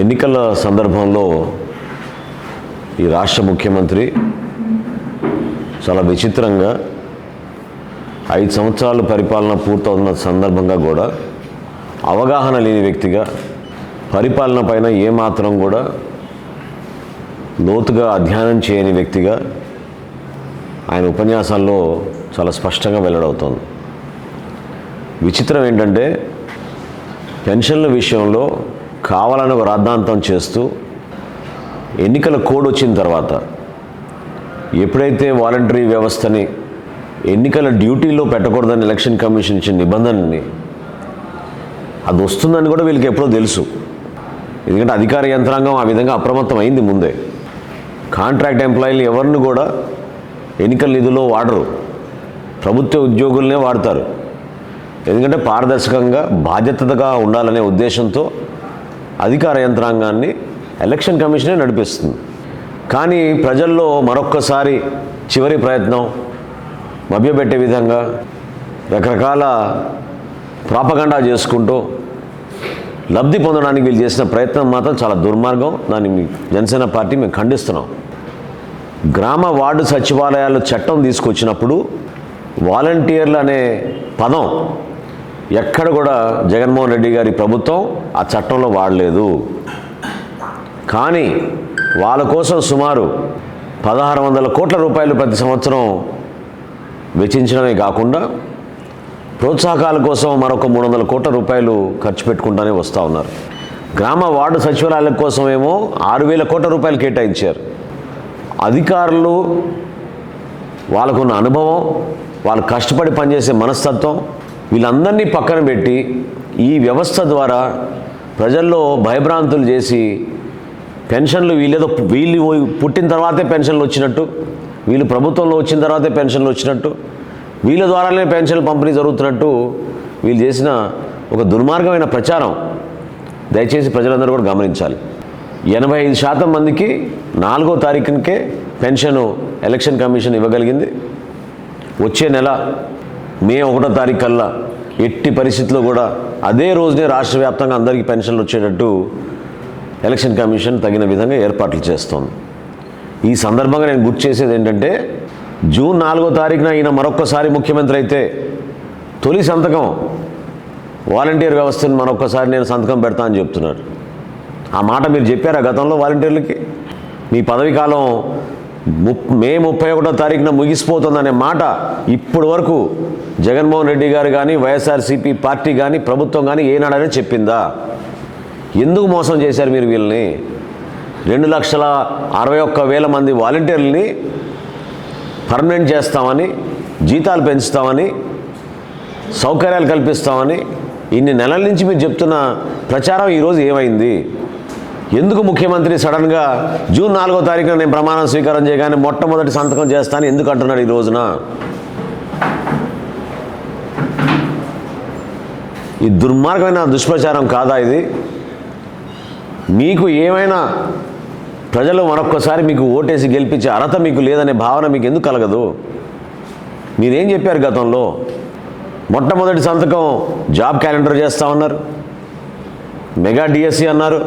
ఎన్నికల సందర్భంలో ఈ రాష్ట్ర ముఖ్యమంత్రి చాలా విచిత్రంగా ఐదు సంవత్సరాలు పరిపాలన పూర్తవుతున్న సందర్భంగా కూడా అవగాహన లేని వ్యక్తిగా పరిపాలన పైన ఏమాత్రం కూడా లోతుగా అధ్యయనం చేయని వ్యక్తిగా ఆయన ఉపన్యాసాల్లో చాలా స్పష్టంగా వెల్లడవుతోంది. విచిత్రం ఏంటంటే పెన్షన్ల విషయంలో కావాలని ఒక రాద్ధాంతం చేస్తూ ఎన్నికల కోడ్ వచ్చిన తర్వాత ఎప్పుడైతే వాలంటరీ వ్యవస్థని ఎన్నికల డ్యూటీలో పెట్టకూడదని ఎలక్షన్ కమిషన్ ఇచ్చిన నిబంధనని అది వస్తుందని కూడా వీళ్ళకి ఎప్పుడో తెలుసు. ఎందుకంటే అధికార యంత్రాంగం ఆ విధంగా అప్రమత్తం అయింది ముందే. కాంట్రాక్ట్ ఎంప్లాయీలు ఎవరిని కూడా ఎన్నికల నిధుల్లో వాడరు. ప్రభుత్వ ఉద్యోగులనే వాడతారు. ఎందుకంటే పారదర్శకంగా బాధ్యతగా ఉండాలనే ఉద్దేశంతో అధికార యంత్రాంగాన్ని ఎలక్షన్ కమిషనే నడిపిస్తుంది. కానీ ప్రజల్లో మరొక్కసారి చివరి ప్రయత్నం మభ్యపెట్టే విధంగా రకరకాల ప్రాపగండా చేసుకుంటూ లబ్ధి పొందడానికి వీళ్ళు చేసిన ప్రయత్నం మాత్రం చాలా దుర్మార్గం. దాన్ని మీ జనసేన పార్టీ మేము ఖండిస్తున్నాం. గ్రామ వార్డు సచివాలయాలు చట్టం తీసుకొచ్చినప్పుడు వాలంటీర్లు అనే పదం ఎక్కడ కూడా జగన్మోహన్ రెడ్డి గారి ప్రభుత్వం ఆ చట్టంలో వాడలేదు. కానీ వాళ్ళ కోసం సుమారు పదహారు వందల కోట్ల రూపాయలు ప్రతి సంవత్సరం వెచ్చించడమే కాకుండా ప్రోత్సాహకాల కోసం మరొక మూడు వందల కోట్ల రూపాయలు ఖర్చు పెట్టుకుంటూనే వస్తూ ఉన్నారు. గ్రామ వార్డు సచివాలయాల కోసం ఏమో ఆరు వేల కోట్ల రూపాయలు కేటాయించారు. అధికారులు వాళ్ళకున్న అనుభవం వాళ్ళు కష్టపడి పనిచేసే మనస్తత్వం వీళ్ళందరినీ పక్కన పెట్టి ఈ వ్యవస్థ ద్వారా ప్రజల్లో భయభ్రాంతులు చేసి పెన్షన్లు వీళ్ళేదో వీళ్ళు పుట్టిన తర్వాతే పెన్షన్లు వచ్చినట్టు వీళ్ళు ప్రభుత్వంలో వచ్చిన తర్వాతే పెన్షన్లు వచ్చినట్టు వీళ్ళ ద్వారానే పెన్షన్లు పంపిణీ జరుగుతున్నట్టు వీళ్ళు చేసిన ఒక దుర్మార్గమైన ప్రచారం. దయచేసి ప్రజలందరూ కూడా గమనించాలి. ఎనభై ఐదు శాతం మందికి నాలుగో తారీఖునికే పెన్షన్ ఎలక్షన్ కమిషన్ ఇవ్వగలిగింది. వచ్చే నెల మే ఒకటో తారీఖు కల్లా ఎట్టి పరిస్థితుల్లో కూడా అదే రోజునే రాష్ట్ర వ్యాప్తంగా అందరికీ పెన్షన్లు వచ్చేటట్టు ఎలక్షన్ కమిషన్ తగిన విధంగా ఏర్పాట్లు చేస్తోంది. ఈ సందర్భంగా నేను గుర్తు చేసేది ఏంటంటే జూన్ నాలుగో తారీఖున ఈయన మరొక్కసారి ముఖ్యమంత్రి అయితే తొలి సంతకం వాలంటీర్ వ్యవస్థను మరొక్కసారి నేను సంతకం పెడతా అని చెప్తున్నారు. ఆ మాట మీరు చెప్పారా గతంలో వాలంటీర్లకి? మీ పదవి కాలం మే ముప్పై ఒకటో తారీఖున ముగిసిపోతుందనే మాట ఇప్పటి వరకు జగన్మోహన్ రెడ్డి గారు కానీ వైఎస్ఆర్సీపీ పార్టీ కానీ ప్రభుత్వం కానీ ఏనాడనే చెప్పిందా? ఎందుకు మోసం చేశారు మీరు వీళ్ళని? రెండు లక్షల అరవై ఒక్క వేల మంది వాలంటీర్లని పర్మనెంట్ చేస్తామని జీతాలు పెంచుతామని సౌకర్యాలు కల్పిస్తామని ఇన్ని నెలల నుంచి మీరు చెప్తున్న ప్రచారం ఈరోజు ఏమైంది? ఎందుకు ముఖ్యమంత్రి సడన్గా జూన్ నాలుగో తారీఖున నేను ప్రమాణం స్వీకారం చేయగానే మొట్టమొదటి సంతకం చేస్తాను ఎందుకు అంటున్నాడు ఈ రోజున? ఈ దుర్మార్గమైన దుష్ప్రచారం కాదా ఇది? మీకు ఏమైనా ప్రజలు మరొక్కసారి మీకు ఓటేసి గెలిపించే అర్హత మీకు లేదనే భావన మీకు ఎందుకు కలగదు? మీరేం చెప్పారు గతంలో? మొట్టమొదటి సంతకం జాబ్ క్యాలెండర్ చేస్తా ఉన్నారు. మెగా డిఎస్సి అన్నారు.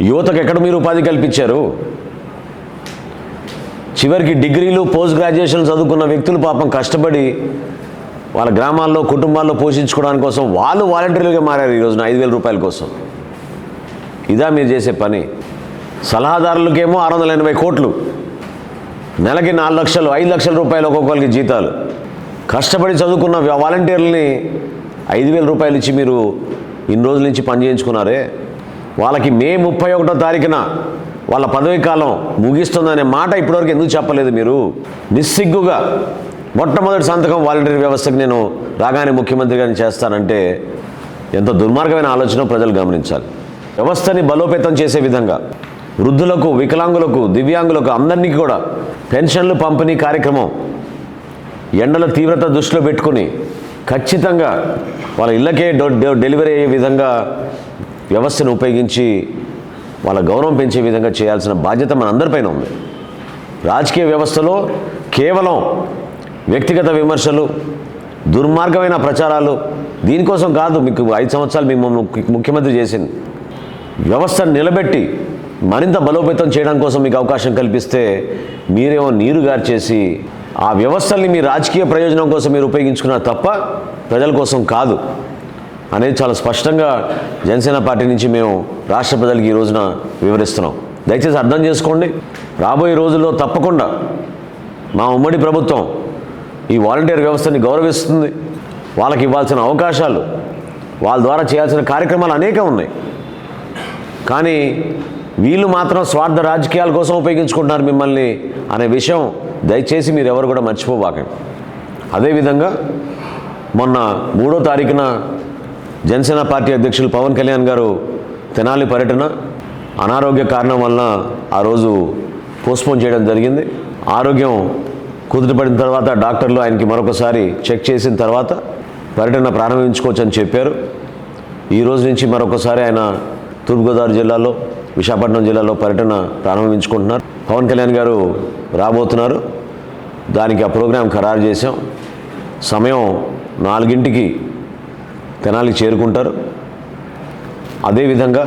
యువతకు ఎక్కడ మీరు ఉపాధి కల్పించారు? చివరికి డిగ్రీలు పోస్ట్ గ్రాడ్యుయేషన్ చదువుకున్న వ్యక్తులు పాపం కష్టపడి వాళ్ళ గ్రామాల్లో కుటుంబాల్లో పోషించుకోవడానికి కోసం వాళ్ళు వాలంటీర్లుగా మారారు ఈ రోజున ఐదు వేల రూపాయల కోసం. ఇదా మీరు చేసే పని. సలహాదారులకేమో ఆరు వందల ఎనభై కోట్లు. నెలకి నాలుగు లక్షలు ఐదు లక్షల రూపాయలు ఒక్కొక్కరికి జీతాలు. కష్టపడి చదువుకున్న వాలంటీర్లని ఐదు వేల రూపాయలు ఇచ్చి మీరు ఇన్ని రోజుల నుంచి పని చేయించుకున్నారే? వాళ్ళకి మే ముప్పై ఒకటో తారీఖున వాళ్ళ పదవీ కాలం ముగిస్తుందనే మాట ఇప్పటివరకు ఎందుకు చెప్పలేదు మీరు? నిస్సిగ్గుగా మొట్టమొదటి సంతకం వాలంటీర్ వ్యవస్థకు నేను రాగానే ముఖ్యమంత్రి గారిని చేస్తానంటే ఎంత దుర్మార్గమైన ఆలోచన ప్రజలు గమనించాలి. వ్యవస్థని బలోపేతం చేసే విధంగా వృద్ధులకు వికలాంగులకు దివ్యాంగులకు అందరినీ కూడా పెన్షన్లు పంపిణీ కార్యక్రమం ఎండల తీవ్రత దృష్టిలో పెట్టుకుని ఖచ్చితంగా వాళ్ళ ఇళ్ళకే డో- డెలివరీ అయ్యే విధంగా వ్యవస్థను ఉపయోగించి వాళ్ళ గౌరవం పెంచే విధంగా చేయాల్సిన బాధ్యత మన అందరిపైన ఉంది. రాజకీయ వ్యవస్థలో కేవలం వ్యక్తిగత విమర్శలు దుర్మార్గమైన ప్రచారాలు దీనికోసం కాదు మీకు ఐదు సంవత్సరాలు మేము ముఖ్యమంత్రి చేసింది. వ్యవస్థను నిలబెట్టి మరింత బలోపేతం చేయడం కోసం మీకు అవకాశం కల్పిస్తే మీరేమో నీరు చేసి ఆ వ్యవస్థల్ని మీ రాజకీయ ప్రయోజనం కోసం మీరు ఉపయోగించుకున్నారు తప్ప ప్రజల కోసం కాదు. అనేది చాలా స్పష్టంగా జనసేన పార్టీ నుంచి మేము రాష్ట్ర ప్రజలకు ఈ రోజున వివరిస్తున్నాం. దయచేసి అర్థం చేసుకోండి. రాబోయే రోజుల్లో తప్పకుండా మా ఉమ్మడి ప్రభుత్వం ఈ వాలంటీర్ వ్యవస్థని గౌరవిస్తుంది. వాళ్ళకి ఇవ్వాల్సిన అవకాశాలు వాళ్ళ ద్వారా చేయాల్సిన కార్యక్రమాలు అనేకం ఉన్నాయి. కానీ వీళ్ళు మాత్రం స్వార్థ రాజకీయాల కోసం ఉపయోగించుకుంటున్నారు మిమ్మల్ని అనే విషయం దయచేసి మీరు ఎవరు కూడా మర్చిపోబాకండి. అదేవిధంగా మొన్న మూడో తారీఖున జనసేన పార్టీ అధ్యక్షులు పవన్ కళ్యాణ్ గారు తెనాలి పర్యటన అనారోగ్య కారణం వలన ఆ రోజు పోస్ట్పోన్ చేయడం జరిగింది. ఆరోగ్యం కుదుటపడిన తర్వాత డాక్టర్లు ఆయనకి మరొకసారి చెక్ చేసిన తర్వాత పర్యటన ప్రారంభించుకోవచ్చని చెప్పారు. ఈ రోజు నుంచి మరొకసారి ఆయన తూర్పుగోదావరి జిల్లాలో విశాఖపట్నం జిల్లాలో పర్యటన ప్రారంభించుకుంటున్నారు. పవన్ కళ్యాణ్ గారు రాబోతున్నారు. దానికి ఆ ప్రోగ్రాం ఖరారు చేశాం. సమయం నాలుగింటికి తెనాలికి చేరుకుంటారు. అదేవిధంగా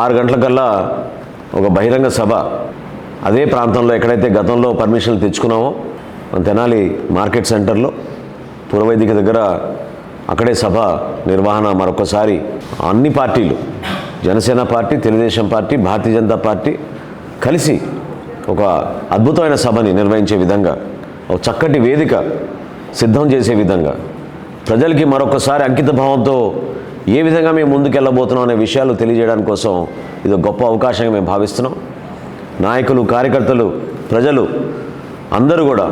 ఆరు గంటలకల్లా ఒక బహిరంగ సభ అదే ప్రాంతంలో ఎక్కడైతే గతంలో పర్మిషన్లు తెచ్చుకున్నామో మన తెనాలి మార్కెట్ సెంటర్లో పురవైదిక దగ్గర అక్కడే సభ నిర్వహణ మరొకసారి అన్ని పార్టీలు Janasena party Telugu Desam party Bharatiya Janata party కలిసి ఒక అద్భుతమైన సభని నిర్వహించే విధంగా ఒక చక్కటి వేదిక సిద్ధం చేసే విధంగా ప్రజలకి మరొకసారి అంకిత భావంతో ఏ విధంగా మేము ముందుకెళ్ళబోతున్నాం అనే విషయాలు తెలియజేయడానికి కోసం ఇది గొప్ప అవకాశంగా మేము భావిస్తున్నాం. నాయకులు కార్యకర్తలు ప్రజలు అందరూ కూడా